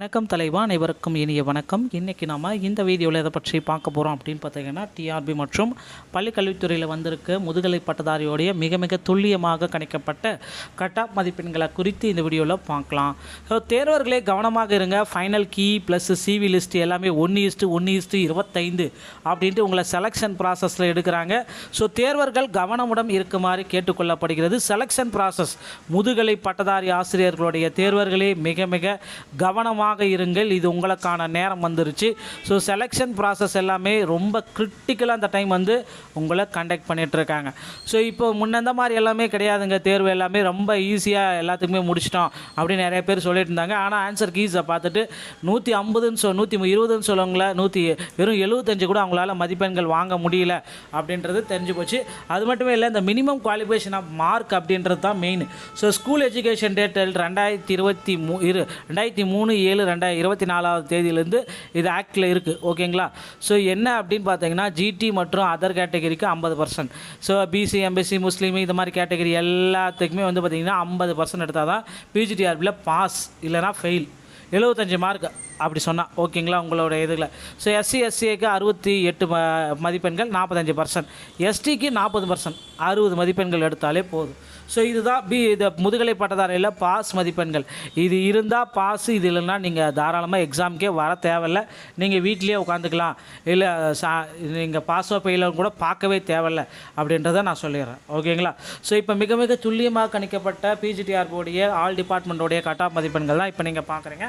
வணக்கம் தலைவா அனைவருக்கும் இனிய வணக்கம். இன்றைக்கி நாம் இந்த வீடியோவில் எதை பற்றி பார்க்க போகிறோம் அப்படின்னு பார்த்தீங்கன்னா டிஆர்பி மற்றும் பள்ளிக்கல்வித்துறையில் வந்திருக்க முதுகலை பட்டதாரியோடைய மிக மிக துல்லியமாக கணிக்கப்பட்ட கட்டாப் மதிப்பெண்களை குறித்து இந்த வீடியோவில் பார்க்கலாம். ஸோ தேர்வர்களே கவனமாக இருங்க. Final key plus CV list எல்லாமே ஒன்று இஸ்ட்டு ஒன்று இஸ்ட்டு இருபத்தைந்து அப்படின்ட்டு உங்களை செலெக்ஷன் ப்ராசஸில் எடுக்கிறாங்க. ஸோ தேர்வர்கள் கவனமுடன் இருக்குமாறு கேட்டுக்கொள்ளப்படுகிறது. செலெக்ஷன் ப்ராசஸ் முதுகலை பட்டதாரி ஆசிரியர்களுடைய தேர்வர்களே மிக மிக கவனமாக இருங்கள். இது உங்களுக்கான நேரம் வந்துருச்சு. ஸோ செலெக்ஷன் ப்ராசஸ் எல்லாமே ரொம்ப கிரிட்டிக்கலாக அந்த டைம் வந்து உங்களை கண்டக்ட் பண்ணிகிட்ருக்காங்க இருக்காங்க. ஸோ இப்போ முன்னந்த மாதிரி எல்லாமே கிடையாதுங்க. தேர்வு எல்லாமே ரொம்ப ஈஸியாக எல்லாத்துக்குமே முடிச்சிட்டோம் அப்படின்னு நிறைய பேர் சொல்லிட்டு இருந்தாங்க. ஆனால் ஆன்சர் கீஸை பார்த்துட்டு நூற்றி ஐம்பதுன்னு சொல் நூற்றி இருபதுன்னு சொல்லுவாங்கள நூற்றி வெறும் எழுபத்தஞ்சு கூட அவங்களால மதிப்பெண்கள் வாங்க முடியல அப்படின்றது தெரிஞ்சு போச்சு. அது மட்டுமே இல்லை இந்த மினிமம் குவாலிஃபிகேஷன் ஆஃப் மார்க் அப்படின்றது தான் மெயின் ஸோ ஸ்கூல் எஜுகேஷன் டேட்டல் ரெண்டாயிரத்தி இருபத்தி மூ இரு ரெண்டாயிரத்தி மூணு ஏழு ரெண்டாயிரம் இருபத்தி நாலாவது தேதியிலேருந்து இது ஆக்டில் இருக்குது ஓகேங்களா ஸோ என்ன அப்படின்னு பார்த்தீங்கன்னா ஜிடி மற்றும் அதர் கேட்டகரிக்கு ஐம்பது percent so B C M B C Muslim இது மாதிரி கேட்டகரி எல்லாத்துக்குமே வந்து பார்த்திங்கன்னா ஐம்பது பர்சன்ட் எடுத்தால் தான் பிஜிடிஆர்பியில் பாஸ் இல்லைனா ஃபெயில் எழுபத்தஞ்சு மார்க் அப்படி சொன்னால் ஓகேங்களா உங்களோட இதில். ஸோ எஸ்சி எஸ்சிஏக்கு அறுபத்தி எட்டு ம மதிப்பெண்கள் நாற்பத்தஞ்சு பர்சன்ட் எஸ்டிக்கு நாற்பது பர்சன்ட் அறுபது மதிப்பெண்கள் எடுத்தாலே போதும். ஸோ இதுதான் பி இந்த முதுகலை பட்டதாரியில் பாஸ் மதிப்பெண்கள். இது இருந்தால் பாஸ் இது இல்லைன்னா நீங்கள் தாராளமாக எக்ஸாமுக்கே வர தேவையில்ல. நீங்கள் வீட்லேயே உட்காந்துக்கலாம். இல்லை சா நீங்கள் பாஸோ ஃபெயிலோ கூட பார்க்கவே தேவையில்ல. அப்படின்றத நான் சொல்லிடுறேன். ஓகேங்களா ஸோ இப்போ மிக மிக துல்லியமாக கணிக்கப்பட்ட பிஜிடிஆர் போடைய ஆல் டிபார்ட்மெண்ட்டோடைய கட் ஆஃப் மதிப்பெண்கள் தான் இப்போ நீங்கள் பார்க்குறீங்க.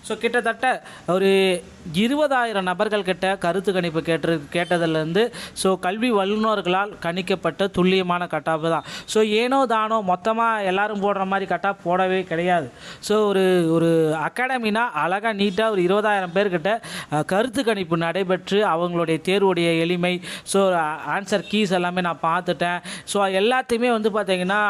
ஸோ கிட்டத்தட்ட ஒரு இருபதாயிரம் நபர்கள் கிட்ட கருத்து கணிப்பு கேட்டு கேட்டதுலேருந்து ஸோ கல்வி வல்லுநர்களால் கணிக்கப்பட்ட துல்லியமான கட்டாப்பு தான். ஸோ ஏனோ தானோ மொத்தமாக எல்லாரும் போடுற மாதிரி கட்டாப் போடவே கிடையாது. ஸோ ஒரு ஒரு அகாடமினா அழகாக நீட்டாக ஒரு இருபதாயிரம் பேர்கிட்ட கருத்து கணிப்பு நடைபெற்று அவங்களுடைய தேர்வுடைய எளிமை ஸோ ஆன்சர் கீஸ் எல்லாமே நான் பார்த்துட்டேன். ஸோ எல்லாத்தையுமே வந்து பார்த்தீங்கன்னா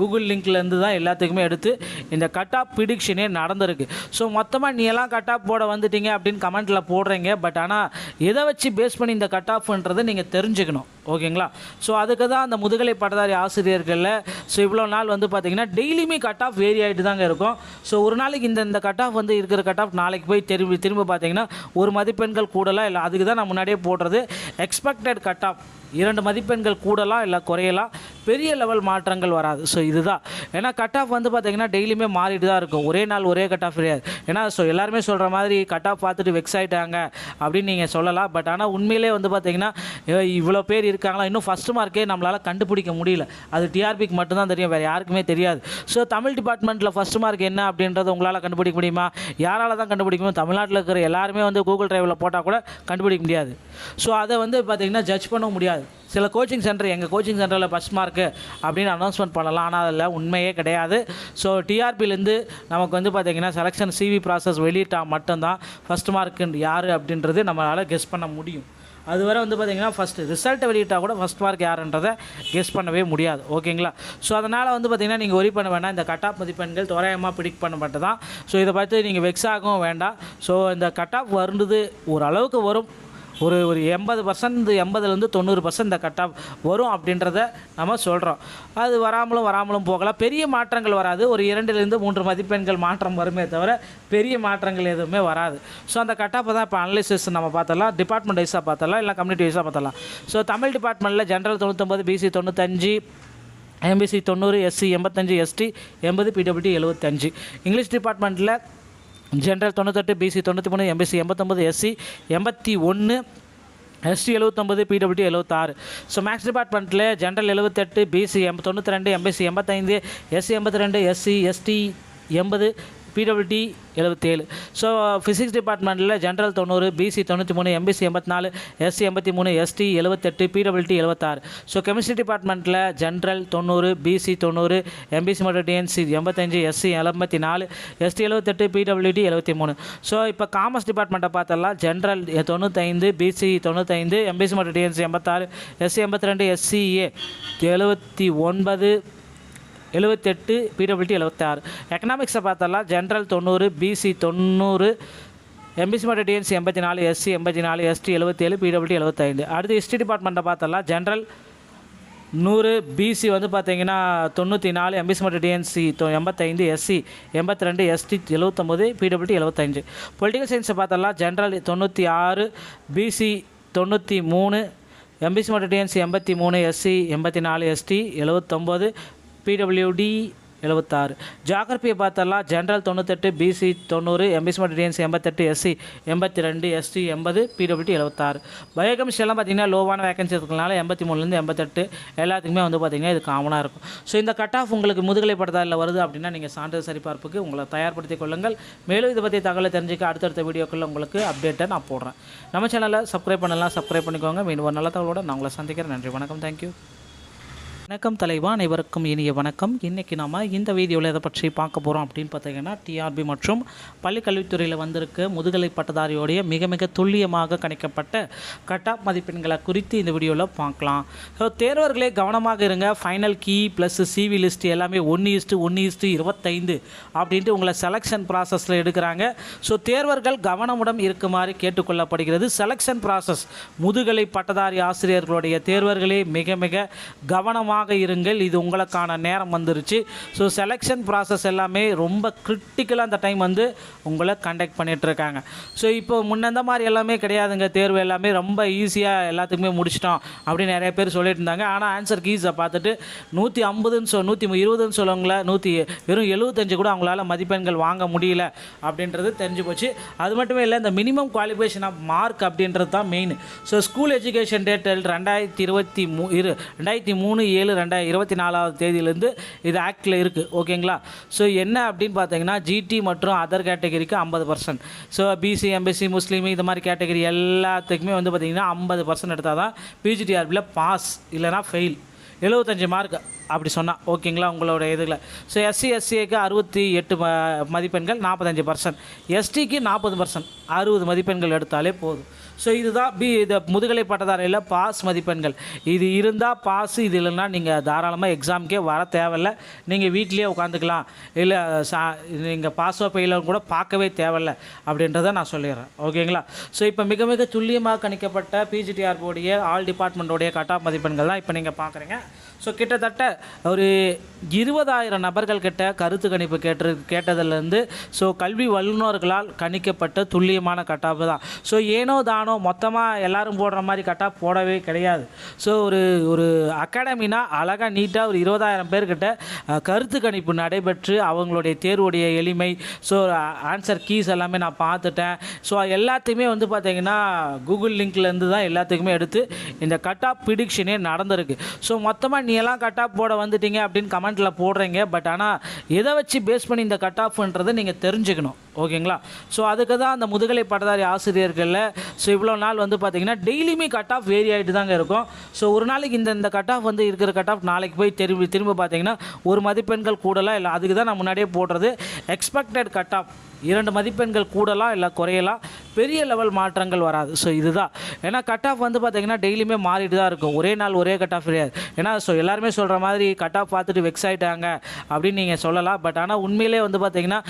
கூகுள் லிங்க்லேருந்து தான் எல்லாத்துக்குமே எடுத்து இந்த கட்டாப் ப்ரிடிக்ஷனே நடந்திருக்கு. ஸோ மொத்தமாக நீ எல்லாம் கட் ஆஃப் போட வந்துட்டீங்க அப்படின்னு கமெண்ட்டில் போடுறீங்க. பட் ஆனால் எதை வச்சு பேஸ் பண்ணி இந்த கட் ஆஃப்ன்றதை நீங்கள் தெரிஞ்சுக்கணும். ஓகேங்களா? ஸோ அதுக்கு தான் அந்த முதுகலை பட்டதாரி ஆசிரியர்களில் ஸோ இவ்வளோ நாள் வந்து பார்த்தீங்கன்னா டெய்லியுமே கட் ஆஃப் வேரி ஆகிட்டு தாங்க இருக்கும். ஸோ ஒரு நாளைக்கு இந்த இந்த கட் ஆஃப் வந்து இருக்கிற கட் ஆஃப் நாளைக்கு போய் திரும்பி திரும்ப பார்த்தீங்கன்னா ஒரு மதிப்பெண்கள் கூடலாம் இல்லை அதுக்கு தான் நான் முன்னாடியே போடுறது. எக்ஸ்பெக்டட் கட் ஆஃப் இரண்டு மதிப்பெண்கள் கூடலாம் இல்லை குறையலாம் பெரிய லெவல் மாற்றங்கள் வராது. ஸோ இதுதான். ஏன்னா கட் ஆஃப் வந்து பார்த்திங்கன்னா டெய்லியுமே மாறிட்டு தான் இருக்கும். ஒரே நாள் ஒரே கட் ஆஃப் கிடையாது ஏன்னா ஸோ எல்லாருமே சொல்கிற மாதிரி கட் ஆஃப் பார்த்துட்டு வெக்ஸ் ஆகிட்டாங்க அப்படின்னு நீங்கள் சொல்லலாம். பட் ஆனால் உண்மையிலே வந்து பார்த்திங்கன்னா இவ்வளோ பேர் இருக்காங்களா? இன்னும் ஃபஸ்ட் மார்க்கே நம்மளால் கண்டுபிடிக்க முடியல. அது டிஆர்பிக்கு மட்டும்தான் தெரியும் வேறு யாருக்குமே தெரியாது. ஸோ தமிழ் டிபார்ட்மெண்ட்டில் ஃபஸ்ட் மார்க் என்ன அப்படின்றத உங்களால் கண்டுபிடிக்க முடியுமா? யாரால் தான் கண்டுபிடிக்க முடியும்? தமிழ்நாட்டில் இருக்கிற எல்லாருமே வந்து கூகுள் டிரைவில் போட்டால் கூட கண்டுபிடிக்க முடியாது. ஸோ அதை வந்து பார்த்திங்கன்னா ஜட்ஜ் பண்ண முடியாது. சில கோச்சிங் சென்டர் எங்கள் கோச்சிங் சென்டரில் ஃபஸ்ட் மார்க்கு அப்படின்னு அனௌன்ஸ்மெண்ட் பண்ணலாம். ஆனால் அதில் உண்மையே கிடையாது. ஸோ டிஆர்பிலேருந்து நமக்கு வந்து பார்த்திங்கன்னா செலெக்ஷன் சிவி ப்ராசஸ் வெளியிட்டால் மட்டும்தான் ஃபஸ்ட் மார்க்கு யார் அப்படின்றது நம்மளால் கெஸ் பண்ண முடியும். அதுவரை வந்து பார்த்திங்கன்னா ஃபஸ்ட்டு ரிசல்ட்டை வெளியிட்டால் கூட ஃபஸ்ட் மார்க் யாருன்றதை கெஸ் பண்ணவே முடியாது. ஓகேங்களா? ஸோ அதனால் வந்து பார்த்திங்கன்னா நீங்கள் ஒரி பண்ண வேண்டாம். இந்த கட் ஆஃப் மதிப்பெண்கள் தோராயமாக பிடிக் பண்ணப்பட்டு தான் ஸோ இதை பார்த்து நீங்கள் வெக்ஸ் ஆகவும் வேண்டாம். ஸோ இந்த கட் ஆஃப் வருது ஓரளவுக்கு வரும். ஒரு ஒரு எண்பது பர்சன்ட் எண்பதுலேருந்து தொண்ணூறு பர்சன்ட் இந்த கட் ஆஃப் வரும் அப்படின்றத நம்ம சொல்கிறோம் அது வராமலும் வராமலும் போகலாம். பெரிய மாற்றங்கள் வராது. ஒரு இரண்டுலேருந்து மூன்று மதிப்பெண்கள் மாற்றம் வருமே தவிர பெரிய மாற்றங்கள் எதுவுமே வராது. ஸோ அந்த கட் ஆஃபை தான் இப்போ அனலிசிஸ் நம்ம பார்த்தலாம் டிபார்ட்மெண்ட் வைஸாக பார்த்தலாம் இல்லை கம்யூனிட்டி வைஸாக பார்த்தலாம் ஸோ தமிழ் டிபார்ட்மெண்ட்டில் ஜென்ரல் தொண்ணூத்தொம்பது பிசி தொண்ணூத்தஞ்சு எம்பிசி தொண்ணூறு எஸ்சி எண்பத்தஞ்சு எஸ்டி எண்பது பிடபிள்டி எழுபத்தஞ்சு இங்கிலீஷ் டிபார்ட்மெண்ட்டில் ஜென்ரல் தொண்ணூத்தெட்டு பிசி தொண்ணூற்றி மூணு எம்பிசி எண்பத்தொம்பது எஸ்சி எண்பத்தி ஒன்று எஸ்டி எழுபத்தொம்பது பிடபிள்யூ எழுபத்தாறு ஸோ மேக்ஸ் டிபார்ட்மெண்ட்டில் ஜென்ரல் எழுபத்தெட்டு பிசி எம் தொண்ணூற்றி ரெண்டு எம்பிசி எண்பத்தைந்து எஸ்சி எண்பத்தி ரெண்டு எஸ்சி எஸ்டி எண்பது பிடபிள்டி எழுபத்தேழு ஸோ ஃபிசிக்ஸ் டிபார்ட்மெண்ட்டில் ஜென்ரல் தொண்ணூறு பிசி தொண்ணூற்றி மூணு எம்பிசி எண்பத்தி நாலு எஸ்சி எண்பத்தி மூணு எஸ்டி எழுபத்தெட்டு பிடபிள்டி எழுபத்தாறு ஸோ கெமிஸ்ட்ரி டிபார்ட்மெண்ட்டில் ஜென்ரல் தொண்ணூறு பிசி தொண்ணூறு எம்பிசி மற்றும் டிஎன்சி எண்பத்தஞ்சு எஸ்சி எண்பத்தி நாலு எஸ்டி எழுபத்தெட்டு பிடபிள்யூடி எழுபத்தி மூணு. ஸோ இப்போ காமர்ஸ் டிபார்ட்மெண்ட்டை பார்த்தலாம் ஜென்ரல் தொண்ணூத்தைந்து பிசி தொண்ணூத்தைந்து எம்பிசி மற்றும் டிஎன்சி எண்பத்தாறு எஸ்சி எண்பத்தி ரெண்டு எஸ்சிஏ எழுபத்தி ஒன்பது எழுபத்தெட்டு பிடபிள்டி எழுபத்தாறு எக்கனாமிக்ஸை பார்த்தலாம். ஜென்ரல் தொண்ணூறு பிசி தொண்ணூறு எம்பிசி மற்றும் டிஎன்சி எண்பத்தி நாலு எஸ்சி எண்பத்தி நாலு எஸ்டி எழுபத்தேழு பிடபிள்டி எழுபத்தைந்து அடுத்து ஹிஸ்ட்ரி டிபார்ட்மெண்ட்டை பார்த்தலாம். ஜென்ரல் நூறு பிசி வந்து பார்த்தீங்கன்னா தொண்ணூற்றி நாலு எம்பிசி மற்றும் டிஎன்சி தொ எண்பத்தைந்து எஸ்சி எண்பத்தி ரெண்டு எஸ்டி எழுபத்தொம்போது பிடபிள்டி எழுபத்தஞ்சு பொலிட்டிக்கல் சயின்ஸை பார்த்தோம்னா ஜென்ரல் தொண்ணூற்றி ஆறு பிசி தொண்ணூற்றி மூணு எம்பிசி மற்றும் டிஎன்சி எண்பத்தி மூணு எஸ்சி எண்பத்தி நாலு எஸ்டி எழுபத்தொம்போது பிடபிள்யூடி எழுபத்தாறு ஜாகிரபியை பார்த்தலாம் ஜென்ரல் தொண்ணூத்தெட்டு பிசி தொண்ணூறு எம்பிசி மற்றும் டிஎன்சி எண்பத்தெட்டு எஸ்சி எண்பத்தி ரெண்டு எஸ்டி எண்பது பிடபிள்யூடி எழுபத்தாறு பயோகெமிஸ்ட்ரி எல்லாம் பார்த்தீங்கன்னா லோவான வேகன்சி இருக்கிறதுனால எண்பத்தி மூணுலேருந்து எண்பத்தெட்டு எல்லாத்துக்குமே வந்து பார்த்தீங்கன்னா இது காமனாக இருக்கும். ஸோ இந்த கட் ஆஃப் உங்களுக்கு முதுகலை படத்தாரில் வருது அப்படின்னா நீங்கள் சான்றிதழ் சரிபார்ப்புக்கு உங்களை தயார்படுத்திக் கொள்ளுங்கள். மேலும் இதை பற்றி தகவலை தெரிஞ்சுக்க அடுத்தடுத்த வீடியோக்களில் உங்களுக்கு அப்டேட்டை நான் போடுறேன். நம்ம சேனலை சப்ஸ்கிரைப் பண்ணலாம் சப்ஸ்கிரைப் பண்ணிக்கோங்க. மீண்டும் ஒரு நல்ல தகவலோட நான் உங்களை சந்திக்கிறேன். நன்றி வணக்கம். தேங்க்யூ வணக்கம் தலைவா அனைவருக்கும் இனிய வணக்கம். இன்றைக்கி நாம் இந்த வீடியோவில் எதை பற்றி பார்க்க போகிறோம் அப்படின்னு பார்த்தீங்கன்னா டிஆர்பி மற்றும் பள்ளிக்கல்வித்துறையில் வந்திருக்க முதுகலை பட்டதாரியோடைய மிக மிக துல்லியமாக கணிக்கப்பட்ட கட்டாப் மதிப்பெண்களை குறித்து இந்த வீடியோவில் பார்க்கலாம். ஸோ தேர்வர்களே கவனமாக இருங்க. Final key plus CV list எல்லாமே ஒன்று இஸ்ட்டு ஒன்று இஸ்ட்டு இருபத்தைந்து அப்படின்ட்டு உங்களை செலெக்ஷன் ப்ராசஸில் எடுக்கிறாங்க. ஸோ தேர்வர்கள் கவனமுடன் இருக்குமாறு கேட்டுக்கொள்ளப்படுகிறது. செலெக்ஷன் ப்ராசஸ் முதுகலை பட்டதாரி ஆசிரியர்களுடைய தேர்வர்களே மிக மிக கவனமாக இருங்கள். இது உங்களுக்கான நேரம் வந்துருச்சு. ஸோ செலெக்ஷன் ப்ராசஸ் எல்லாமே ரொம்ப கிரிட்டிக்கலாக அந்த டைம் வந்து உங்களை கண்டக்ட் பண்ணிகிட்ருக்காங்க இருக்காங்க ஸோ இப்போ முன்னந்த மாதிரி எல்லாமே கிடையாதுங்க. தேர்வு எல்லாமே ரொம்ப ஈஸியாக எல்லாத்துக்குமே முடிச்சிட்டோம் அப்படின்னு நிறைய பேர் சொல்லிட்டு இருந்தாங்க. ஆனால் ஆன்சர் கீஸை பார்த்துட்டு நூற்றி ஐம்பதுன்னு சொல் நூற்றி இருபதுன்னு சொல்லுவாங்கள நூற்றி வெறும் எழுபத்தஞ்சு கூட அவங்களால மதிப்பெண்கள் வாங்க முடியல அப்படின்றது தெரிஞ்சு போச்சு. அது மட்டுமே இல்லை இந்த மினிமம் குவாலிஃபிகேஷன் ஆஃப் மார்க் அப்படின்றது தான் மெயின் ஸோ ஸ்கூல் எஜுகேஷன் டேட்டல் ரெண்டாயிரத்தி இருபத்தி மூ இரு ரெண்டாயிரத்தி மூணு ஏழு ரெண்டாயிரத்தி இருபத்தி நாலாவது தேதியிலேருந்து இது ஆக்டில் இருக்குது ஓகேங்களா ஸோ என்ன அப்படின்னு பார்த்தீங்கன்னா ஜிடி மற்றும் அதர் கேட்டகரிக்கு ஐம்பது percent so BC MBC Muslim இது மாதிரி கேட்டகரி எல்லாத்துக்குமே வந்து பார்த்தீங்கன்னா ஐம்பது பர்சன்ட் எடுத்தால் தான் பிஜிடிஆர்பியில் பாஸ் இல்லைனா ஃபெயில் எழுபத்தஞ்சு மார்க் அப்படி சொன்னால் ஓகேங்களா உங்களோட இதில். ஸோ எஸ்சி எஸ்சிக்கு அறுபத்தி எட்டு ம மதிப்பெண்கள் நாற்பத்தஞ்சு பர்சன்ட் எஸ்டிக்கு நாற்பது பர்சன்ட் அறுபது மதிப்பெண்கள் எடுத்தாலே போதும். ஸோ இதுதான் பி இந்த முதுகலை பட்டதாரியில் பாஸ் மதிப்பெண்கள். இது இருந்தால் பாஸ் இது இல்லைன்னா நீங்கள் தாராளமாக எக்ஸாமுக்கே வர தேவையில்ல. நீங்கள் வீட்லேயே உட்காந்துக்கலாம். இல்லை சா நீங்கள் பாஸோ ஃபெயிலோ கூட பார்க்கவே தேவையில்ல. அப்படின்றத நான் சொல்லிடுறேன். ஓகேங்களா ஸோ இப்போ மிக மிக துல்லியமாக கணிக்கப்பட்ட பிஜிடிஆர் போடைய ஆல் டிபார்ட்மெண்ட்டோடைய கட் ஆஃப் மதிப்பெண்கள் தான் இப்போ நீங்கள் பார்க்குறீங்க. ஸோ கிட்டத்தட்ட ஒரு இருபதாயிரம் நபர்கள் கிட்ட கருத்து கணிப்பு கேட்டு கேட்டதுலேருந்து ஸோ கல்வி வல்லுநர்களால் கணிக்கப்பட்ட துல்லியமான கட்டாப்பு தான். ஸோ ஏனோ தானோ மொத்தமாக எல்லாரும் போடுற மாதிரி கட்டாப் போடவே கிடையாது. ஸோ ஒரு ஒரு அகாடமினா அழகாக நீட்டாக ஒரு இருபதாயிரம் பேர்கிட்ட கருத்து கணிப்பு நடைபெற்று அவங்களுடைய தேர்வுடைய எளிமை ஸோ ஆன்சர் கீஸ் எல்லாமே நான் பார்த்துட்டேன். ஸோ எல்லாத்தையுமே வந்து பார்த்தீங்கன்னா கூகுள் லிங்க்லேருந்து தான் எல்லாத்துக்குமே எடுத்து இந்த கட்டாப் ப்ரிடிக்ஷனே நடந்திருக்கு. ஸோ மொத்தமாக நீ எல்லாம் கட் ஆஃப் போட வந்துட்டீங்க அப்படின்னு கமெண்ட்டில் போடுறீங்க. பட் ஆனால் எதை வச்சு பேஸ் பண்ணி இந்த கட் ஆஃப்ன்றதை நீங்கள் தெரிஞ்சுக்கணும். ஓகேங்களா? ஸோ அதுக்கு தான் அந்த முதுகலை பட்டதாரி ஆசிரியர்களில் ஸோ இவ்வளோ நாள் வந்து பார்த்தீங்கன்னா டெய்லியுமே கட் ஆஃப் வேரி ஆகிட்டு தாங்க இருக்கும். ஸோ ஒரு நாளைக்கு இந்த இந்த கட் ஆஃப் வந்து இருக்கிற கட் ஆஃப் நாளைக்கு போய் திரும்பி திரும்ப பார்த்தீங்கன்னா ஒரு மதிப்பெண்கள் கூடலாம் இல்லை அதுக்கு தான் நான் முன்னாடியே போடுறது. எக்ஸ்பெக்டட் கட் ஆஃப் இரண்டு மதிப்பெண்கள் கூடலாம் இல்லை குறையலாம் பெரிய லெவல் மாற்றங்கள் வராது. ஸோ இதுதான். ஏன்னா கட் ஆஃப் வந்து பார்த்திங்கன்னா டெய்லியுமே மாறிட்டு தான் இருக்கும். ஒரே நாள் ஒரே கட் ஆஃப் கிடையாது. ஏன்னா ஸோ எல்லாருமே சொல்கிற மாதிரி கட் ஆஃப் பார்த்துட்டு வெக்ஸ் ஆகிட்டாங்க அப்படின்னு நீங்கள் சொல்லலாம். பட் ஆனால் உண்மையிலே வந்து பார்த்திங்கன்னா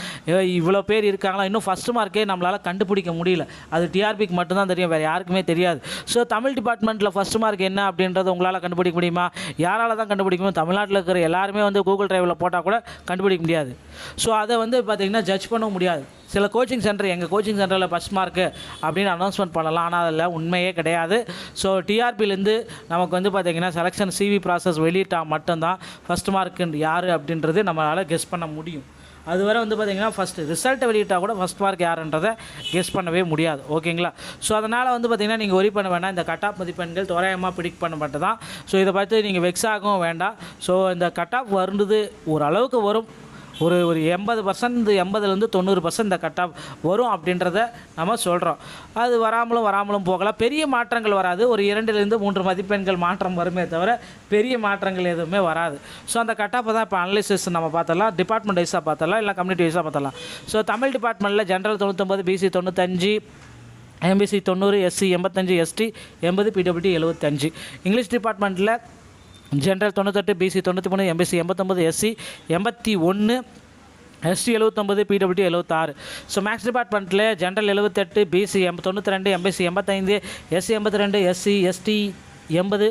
இவ்வளோ பேர் இருக்காங்களா? இன்னும் ஃபஸ்ட் மார்க்கே நம்மளால் கண்டுபிடிக்க முடியல. அது டிஆர்பிக்கு மட்டும்தான் தெரியும் வேறு யாருக்குமே தெரியாது. ஸோ தமிழ் டிபார்ட்மெண்ட்டில் ஃபஸ்ட் மார்க் என்ன அப்படின்றத உங்களால் கண்டுபிடிக்க முடியுமா? யாரால தான் கண்டுபிடிக்க முடியும்? தமிழ்நாட்டில் இருக்கிற எல்லாருமே வந்து கூகுள் டிரைவில் போட்டால் கூட கண்டுபிடிக்க முடியாது. ஸோ அதை வந்து பார்த்திங்கன்னா ஜட்ஜ் பண்ண முடியாது. சில கோச்சிங் சென்டர் எங்கள் கோச்சிங் சென்டரில் ஃபஸ்ட் மார்க்கு அப்படின்னு அனௌன்ஸ்மெண்ட் பண்ணலாம். ஆனால் அதில் உண்மையே கிடையாது. ஸோ டிஆர்பிலேருந்து நமக்கு வந்து பார்த்திங்கன்னா செலெக்ஷன் சிவி ப்ராசஸ் வெளியிட்டால் மட்டும்தான் ஃபஸ்ட் மார்க்கு யார் அப்படின்றது நம்மளால் கெஸ் பண்ண முடியும். அதுவரை வந்து பார்த்திங்கன்னா ஃபஸ்ட்டு ரிசல்ட்டை வெளியிட்டால் கூட ஃபஸ்ட் மார்க் யாருன்றதை கெஸ் பண்ணவே முடியாது. ஓகேங்களா ஸோ அதனால் வந்து பார்த்திங்கன்னா நீங்கள் ஒரி பண்ண வேண்டாம். இந்த கட் ஆஃப் மதிப்பெண்கள் தோராயமாக பிடிக் பண்ணப்பட்டு தான் ஸோ இதை பார்த்து நீங்கள் வெக்ஸ் ஆகவும் வேண்டாம். ஸோ இந்த கட் ஆஃப் வருந்தது ஓரளவுக்கு வரும். ஒரு ஒரு எண்பது பர்சன்ட் எண்பதுலேருந்து தொண்ணூறு பர்சன்ட் இந்த கட் ஆஃப் வரும் அப்படின்றத நம்ம சொல்கிறோம் அது வராமலும் வராமலும் போகலாம். பெரிய மாற்றங்கள் வராது. ஒரு இரண்டுலேருந்து மூன்று மதிப்பெண்கள் மாற்றம் வருமே தவிர பெரிய மாற்றங்கள் எதுவுமே வராது. ஸோ அந்த கட் ஆஃபை தான் இப்போ அனலிசிஸ் நம்ம பார்த்தலாம் டிபார்ட்மெண்ட் வைஸாக பார்த்தலாம் இல்லை கம்யூனிட்டி வைஸாக பார்த்தலாம் ஸோ தமிழ் டிபார்ட்மெண்ட்டில் ஜென்ரல் தொண்ணூத்தொம்பது பிசி தொண்ணூத்தஞ்சு எம்பிசி தொண்ணூறு எஸ்சி எண்பத்தஞ்சு எஸ்டி எண்பது பிடபிள்யூடி எழுபத்தஞ்சு இங்கிலீஷ் டிபார்ட்மெண்ட்டில் ஜென்ரல் தொண்ணூத்தெட்டு பிசி தொண்ணூற்றி மூணு எம்பிசி எண்பத்தொம்பது எஸ்சி எண்பத்தி ஒன்று எஸ்டி எழுபத்தொம்பது பிடபிள்யூ எழுபத்தாறு ஸோ மேக்ஸ் டிபார்ட்மெண்ட்டில் ஜென்ரல் எழுபத்தெட்டு பிசி எம் தொண்ணூற்றி ரெண்டு எம்பிசி எண்பத்தைந்து எஸ்சி எண்பத்தி ரெண்டு எஸ்சி எஸ்டி எண்பது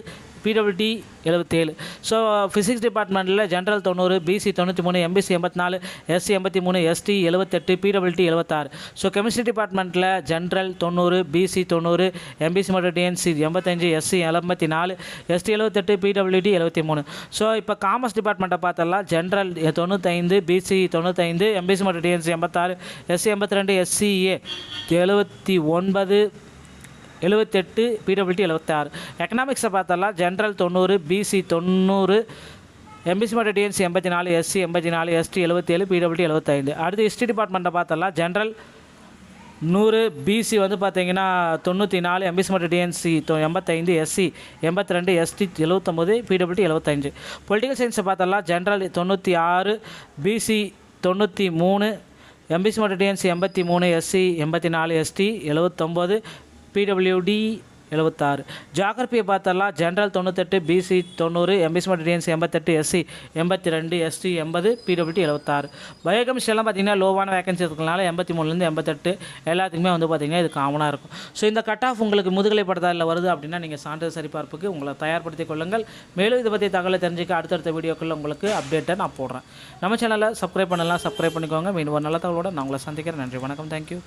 பிடபிள்யூடி எழுபத்தேழு ஸோ ஃபிசிக்ஸ் டிபார்ட்மெண்ட்டில் ஜென்ரல் தொண்ணூறு பிசி தொண்ணூற்றி மூணு எம்பிசி எண்பத்தி நாலு எஸ்சி எண்பத்தி மூணு எஸ்டி எழுபத்தெட்டு பிடபிள்யூடி எழுபத்தாறு ஸோ கெமிஸ்ட்ரி டிபார்ட்மெண்ட்டில் ஜென்ரல் தொண்ணூறு பிசி தொண்ணூறு எம்பிசி மற்றும் டிஎன்சி எண்பத்தஞ்சு எஸ்சி எண்பத்தி நாலு எஸ்டி எழுபத்தெட்டு பிடபிள்யூடி எழுபத்தி மூணு. ஸோ இப்போ காமர்ஸ் டிபார்ட்மெண்ட்டை பார்த்தலாம் ஜென்ரல் தொண்ணூத்தைந்து பிசி தொண்ணூத்தைந்து எம்பிசி மற்றும் டிஎன்சி எண்பத்தாறு எஸ்சி எண்பத்தி ரெண்டு எஸ்சிஏ எழுபத்தி ஒன்பது எழுபத்தெட்டு பிடபிள்டி எழுபத்தாறு எக்கனாமிக்ஸை பார்த்தலாம். ஜென்ரல் தொண்ணூறு பிசி தொண்ணூறு எம்பிசி மற்றும் டிஎன்சி எண்பத்தி நாலு எஸ்சி எண்பத்தி நாலு எஸ்டி எழுபத்தேழு பிடபிள்டி எழுபத்தைந்து அடுத்து ஹிஸ்ட்ரி டிபார்ட்மெண்ட்டை பார்த்தலாம். ஜென்ரல் நூறு பிசி வந்து பார்த்தீங்கன்னா தொண்ணூற்றி நாலு எம்பிசி மற்றும் டிஎன்சி தொ எண்பத்தைந்து எஸ்சி எண்பத்தி ரெண்டு எஸ்டி எழுபத்தொம்போது பிடபிள்டி எழுபத்தஞ்சு பொலிட்டிக்கல் சயின்ஸை பார்த்தலாம். ஜென்ரல் தொண்ணூற்றி ஆறு பிசி தொண்ணூற்றி மூணு எம்பிசி மற்றும் டிஎன்சி எண்பத்தி மூணு எஸ்சி எண்பத்தி நாலு எஸ்டி எழுபத்தொம்போது பிடபிள்யூடி எழுபத்தாறு ஜாகிரபியை பார்த்தலாம் ஜென்ரல் தொண்ணூத்தெட்டு பிசி தொண்ணூறு எம்பிசி மற்றும் டிஎன்சி எண்பத்தெட்டு எஸ்சி எண்பத்தி ரெண்டு எஸ்டி எண்பது பிடபிள்யூடி எழுபத்தாறு பயோகெமிஸ்ட்ரி எல்லாம் பார்த்தீங்கன்னா லோவான வேகன்சி இருக்கிறதுனால எண்பத்தி மூணுலேருந்து எண்பத்தெட்டு எல்லாத்துக்குமே வந்து பார்த்தீங்கன்னா இது காமனாக இருக்கும். ஸோ இந்த கட் ஆஃப் உங்களுக்கு முதுகலை பட்டதாரில் வருது அப்படின்னா நீங்கள் சான்றிதழ் சரிபார்ப்புக்கு உங்களை தயார்படுத்திக் கொள்ளுங்கள். மேலும் இதை பற்றி தகவலை தெரிஞ்சுக்க அடுத்தடுத்த வீடியோக்களில் உங்களுக்கு அப்டேட்டை நான் போடுறேன். நம்ம சேனலை சப்ஸ்கிரைப் பண்ணலாம் சப்ஸ்கிரைப் பண்ணிக்கோங்க. மீண்டும் ஒரு நல்ல தகவலோட நான் உங்களை சந்திக்கிறேன். நன்றி வணக்கம். தேங்க்யூ